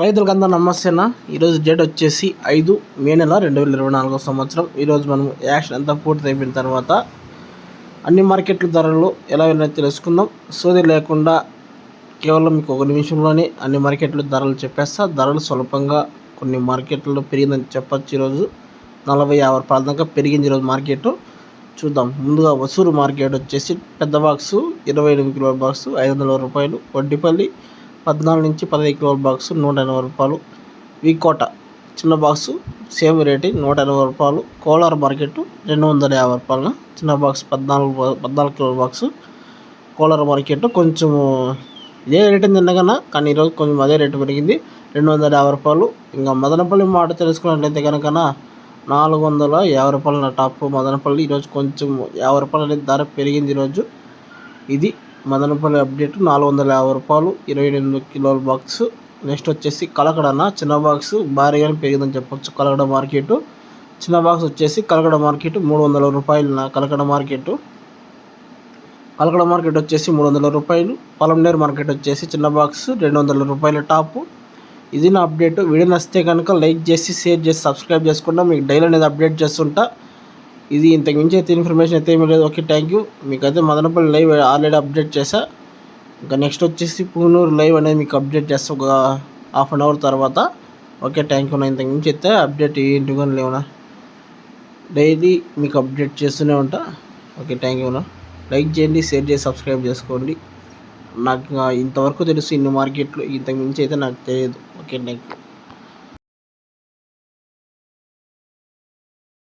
రైతులకు అందరూ నమస్తేనా? ఈరోజు డేట్ వచ్చేసి ఐదు మే నెల రెండు వేల ఇరవై నాలుగో సంవత్సరం. ఈరోజు మనం యాక్షన్ అంతా పూర్తి అయిపోయిన తర్వాత అన్ని మార్కెట్ల ధరలు ఎలా వెళ్ళాయో తెలుసుకుందాం. సోది లేకుండా కేవలం మీకు ఒక నిమిషంలోనే అన్ని మార్కెట్ల ధరలు చెప్పేస్తా. ధరలు స్వల్పంగా కొన్ని మార్కెట్లలో పెరిగిందని చెప్పచ్చు ఈరోజు. నలభై యాభై రూపాయల దాకా పెరిగింది ఈరోజు మార్కెట్. చూద్దాం. ముందుగా వసూరు మార్కెట్ వచ్చేసి పెద్ద బాక్సు ఇరవై ఎనిమిది కిలోల బాక్సు ఐదు వందల రూపాయలు. వడ్డిపల్లి పద్నాలుగు నుంచి పదహైదు కిలోల బాక్సు నూట ఎనభై రూపాయలు. వీకోట చిన్న బాక్సు సేమ్ రేటు నూట ఎనభై రూపాయలు. కోలార్ మార్కెట్ రెండు వందల యాభై రూపాయలు. చిన్న బాక్స్ పద్నాలుగు పద్నాలుగు కిలోల బాక్సు. కోలార్ మార్కెట్ కొంచెం ఇదే రేటు నిన్నగన కానీ ఈరోజు కొంచెం అదే రేటు పెరిగింది. రెండు వందల యాభై రూపాయలు. ఇంకా మదనపల్లి మాట తెలుసుకున్నట్లయితే కనుక నాలుగు వందల యాభై రూపాయల టాప్. మదనపల్లి ఈరోజు కొంచెం యాభై రూపాయలు అనేది ధర పెరిగింది ఈరోజు. ఇది మదనపల్లి అప్డేట్ నాలుగు వందల యాభై రూపాయలు ఇరవై ఎనిమిది కిలోల బాక్స్ నెక్స్ట్ వచ్చేసి కలకడన చిన్న బాక్స్ భారీగానే పెరిగిందని చెప్పొచ్చు. కలకడ మార్కెట్. చిన్న బాక్స్ వచ్చేసి కలకడ మార్కెట్ మూడు వందల రూపాయలు కలకడ మార్కెట్. కలకడ మార్కెట్ వచ్చేసి మూడు వందల రూపాయలు. పొలంనేరు మార్కెట్ వచ్చేసి చిన్న బాక్స్ రెండు వందల రూపాయల టాపు. ఇది నా అప్డేట్. వీడియో నచ్చితే కనుక లైక్ చేసి షేర్ చేసి సబ్స్క్రైబ్ చేసుకుంటా. మీకు డైలీ అనేది అప్డేట్ చేస్తుంటా. ఇది ఇంతకుమించి అయితే ఇన్ఫర్మేషన్ అయితే ఏమీ లేదు. ఓకే థ్యాంక్ యూ మీకైతే మదనపల్లి లైవ్ ఆల్రెడీ అప్డేట్ చేశా. ఇంకా నెక్స్ట్ వచ్చేసి పూనూరు లైవ్ అనేది మీకు అప్డేట్ చేస్తా ఒక హాఫ్ అన్ అవర్ తర్వాత. ఓకే థ్యాంక్ యూ నా ఇంతకుమించి అయితే అప్డేట్ ఏంటి కానీ లేవునా. డైలీ మీకు అప్డేట్ చేస్తూనే ఉంటా. ఓకే థ్యాంక్ యూ లైక్ చేయండి షేర్ చేసి సబ్స్క్రైబ్ చేసుకోండి. నాకు ఇంతవరకు తెలుసు ఇన్ని మార్కెట్లు ఇంతకు మించి అయితే నాకు తెలియదు. Okay thank you